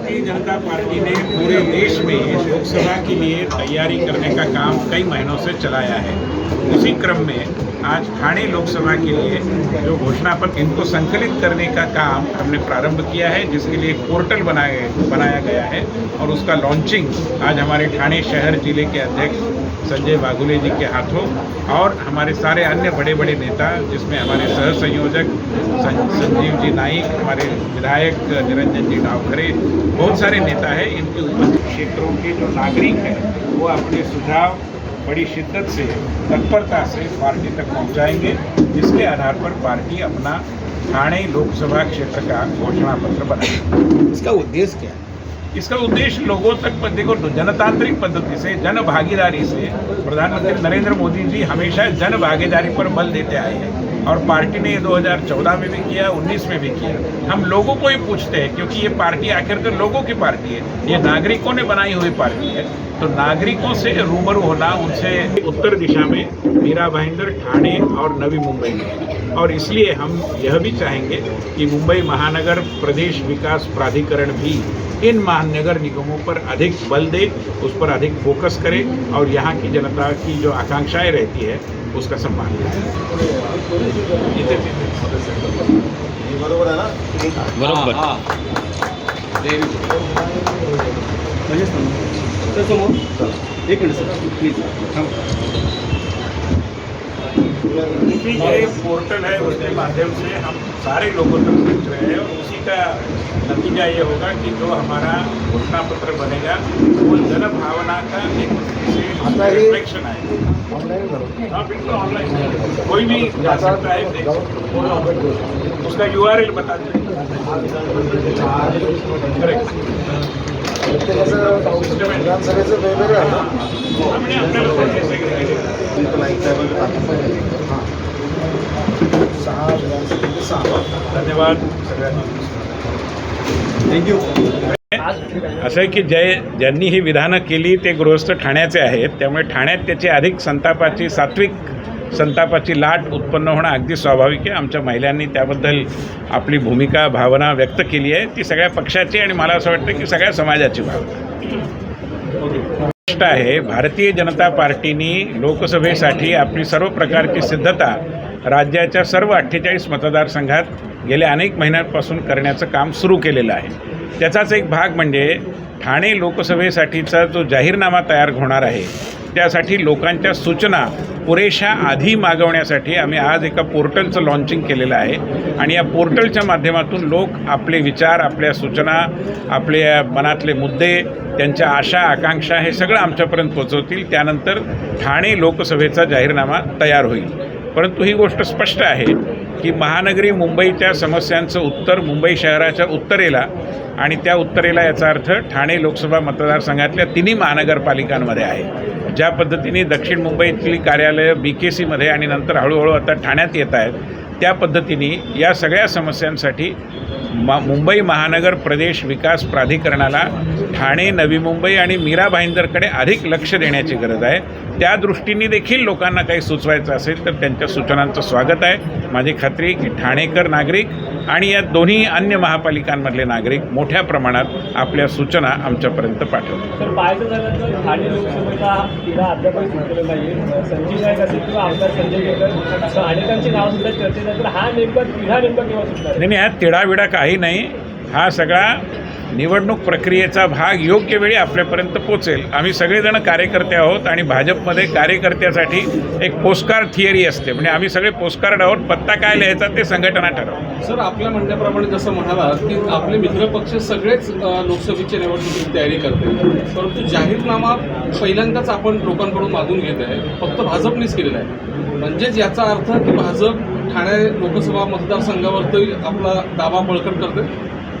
Bharatiya Janata party ने पूरे देश में लोकसभा के लिए तैयारी करने का काम कई महीनों से चलाया है। उसी क्रम में आज ठाणे लोकसभा के लिए जो घोषणा पत्र इनको संकलित करने का काम हमने प्रारंभ किया है, जिसके लिए एक पोर्टल बनाया बनाया गया है और उसका लॉन्चिंग आज हमारे ठाणे शहर ज़िले के अध्यक्ष संजय बागुले जी के हाथों और हमारे सारे अन्य बड़े बड़े नेता, जिसमें हमारे सह संयोजक संजीव जी नाइक हमारे विधायक निरंजन जी डावखरे, बहुत सारे नेता हैं। इनके उपस्थित क्षेत्रों के जो नागरिक हैं, वो अपने सुझाव बड़ी शिद्दत से तत्परता से पार्टी तक पहुंचाएँगे जिसके आधार पर पार्टी अपना थाने लोकसभा क्षेत्र का घोषणा पत्र बनाएगी। इसका उद्देश्य क्या है? इसका उद्देश्य लोगों तक देखो जनतांत्रिक पद्धति से जन भागीदारी से प्रधानमंत्री नरेंद्र मोदी जी हमेशा जन भागीदारी पर बल देते आए हैं। और पार्टी ने ये 2014 में भी किया 19 में भी किया। हम लोगों को ही पूछते हैं, क्योंकि ये पार्टी आखिरकार लोगों की पार्टी है। ये नागरिकों ने बनाई हुई पार्टी है। तो नागरिकों से रूबरू होना, उनसे उत्तर दिशा में मीरा भाईंदर ठाणे और नवी मुंबई में। और इसलिए हम यह भी चाहेंगे कि मुंबई महानगर प्रदेश विकास प्राधिकरण भी इन महानगर निगमों पर अधिक बल दे उस पर अधिक फोकस करें और यहाँ की जनता की जो आकांक्षाएँ रहती है उसका सम्मान करे बरोबर। ना बरोबर तर समोर। एक मिनिट सर। प्लीज़ देखिए ये पोर्टल है, उसके माध्यम से हम सारे लोगों तक पहुँच रहे हैं उसी का नतीजा ये होगा कि जो हमारा घोषणा पत्र बनेगा, वो जन भावना का एक रिफ्लेक्शन आएगा। हाँ बिल्कुल ऑनलाइन कोई भी जा सकता है। उसका यू आर एल बता दें करेक्ट विधानसभेचं वेगवेगळं आहे सहा विधानसभेचे सहा धन्यवाद थँक्यू असं आहे की जे ज्यांनी ही विधानं केली ते गृहस्थ ठाण्याचे आहेत. त्यामुळे ठाण्यात त्याची अधिक संतापाची सात्विक संतापाची लाट उत्पन्न होणं अगदी स्वाभाविक आहे. आमच्या महिलांनी त्याबद्दल आपली भूमिका भावना व्यक्त केली आहे. ती सगळ्या पक्षाची आणि मला असं वाटतं की सगळ्या समाजाची भावना गोष्ट आहे भारतीय जनता पार्टीनी लोकसभेसाठी आपली सर्व प्रकारची सिद्धता राज्याच्या सर्व अठ्ठेचाळीस मतदारसंघात गेल्या अनेक महिन्यांपासून करण्याचं काम सुरू केलेलं आहे. त्याचाच एक भाग म्हणजे ठाणे लोकसभेसाठीचा जो जाहीरनामा तयार होणार आहे त्यासाठी लोकांच्या सूचना पुरेशा आधी मागवण्यासाठी आम्ही आज एका पोर्टलचं लॉन्चिंग केलेलं आहे. आणि या पोर्टलच्या माध्यमातून लोक आपले विचार आपल्या सूचना आपल्या मनातले मुद्दे त्यांच्या आशा आकांक्षा हे सगळं आमच्यापर्यंत पोचवतील. त्यानंतर ठाणे लोकसभेचा जाहीरनामा तयार होईल. परंतु ही गोष्ट स्पष्ट आहे की महानगरी मुंबईच्या समस्यांचं उत्तर मुंबई शहराच्या उत्तरेला आणि त्या उत्तरेला याचा अर्थ ठाणे लोकसभा मतदारसंघातल्या तिन्ही महानगरपालिकांमध्ये आहे. ज्या पद्धतीने दक्षिण मुंबईतली कार्यालयं बी के सीमध्ये आणि नंतर हळूहळू आता ठाण्यात येत आहेत त्या पद्धतीने या सगळ्या समस्यांसाठी मा मुंबई महानगर प्रदेश विकास प्राधिकरणाला ठाणे नवी मुंबई आणि मीरा भाईंदरकडे अधिक लक्ष देण्याची गरज आहे. त्या दृष्टीने देखील लोकांना काही सुचवायचं असेल तर त्यांच्या सूचनांचं स्वागत आहे. माझी खात्री आहे की ठाणेकर नागरिक आणि या दोन्ही अन्य महापालिकांमधले नागरिक मोठ्या प्रमाणात आपल्या सूचना आमच्यापर्यंत पाठवतात तर नाही हा नेमका तिढा नेमका केव्हा सुटणार आहे? नाही नाही, ह्यात तिढाविडा काही नाही. हा सगळा निवडणूक प्रक्रियेचा भाग योग्य वेळी आपल्यापर्यंत पोचेल आम्ही सगळेजण कार्यकर्ते आहोत आणि भाजपमध्ये कार्यकर्त्यासाठी एक पोस्टकार्ड थिअरी असते. म्हणजे आम्ही सगळे पोस्टकार्ड आहोत. पत्ता काय लिहायचा ते संघटना ठरवतात सर आपल्या म्हणण्याप्रमाणे जसं म्हणाला की आपले मित्रपक्ष सगळेच अ, लोकसभेच्या निवडणुकीची तयारी करते. परंतु जाहीरनामा पहिल्यांदाच आपण लोकांकडून मागून घेत आहे. फक्त भाजपनेच केलेला आहे. म्हणजेच याचा अर्थ की भाजप ठाणे लोकसभा मतदारसंघावरती आपला दावा बळकट करते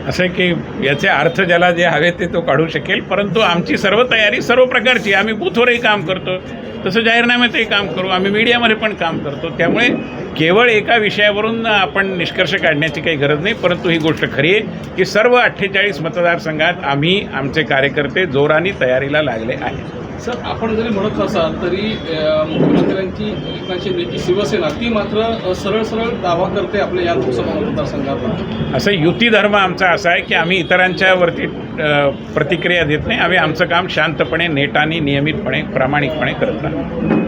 असं आहे की याचे अर्थ ज्याला जे हवे ते तो काढू शकेल परंतु आमची सर्व तयारी सर्व प्रकारची आम्ही बूथवरही काम करतो तसं जाहीरनाम्यातही काम करू आम्ही मीडियामध्ये पण काम करतो. त्यामुळे केवळ एका विषयावरून आपण निष्कर्ष काढण्याची काही गरज नाही परंतु ही गोष्ट खरी आहे की सर्व अठ्ठेचाळीस मतदारसंघात आम्ही आमचे कार्यकर्ते जोराने तयारीला लागले आहेत. सर आपण जरी म्हणत असाल तरी मुख्यमंत्र्यांची एकनाथ शिंदेची शिवसेना ती मात्र सरळ सरळ दावा करते आपल्या या लोकसभा मतदारसंघात असं युती धर्म आमचा असा आहे की आम्ही इतरांच्या वरती प्रतिक्रिया देत नाही आम्ही आमचं काम शांतपणे नेटाने नियमितपणे प्रामाणिकपणे करत राहतो.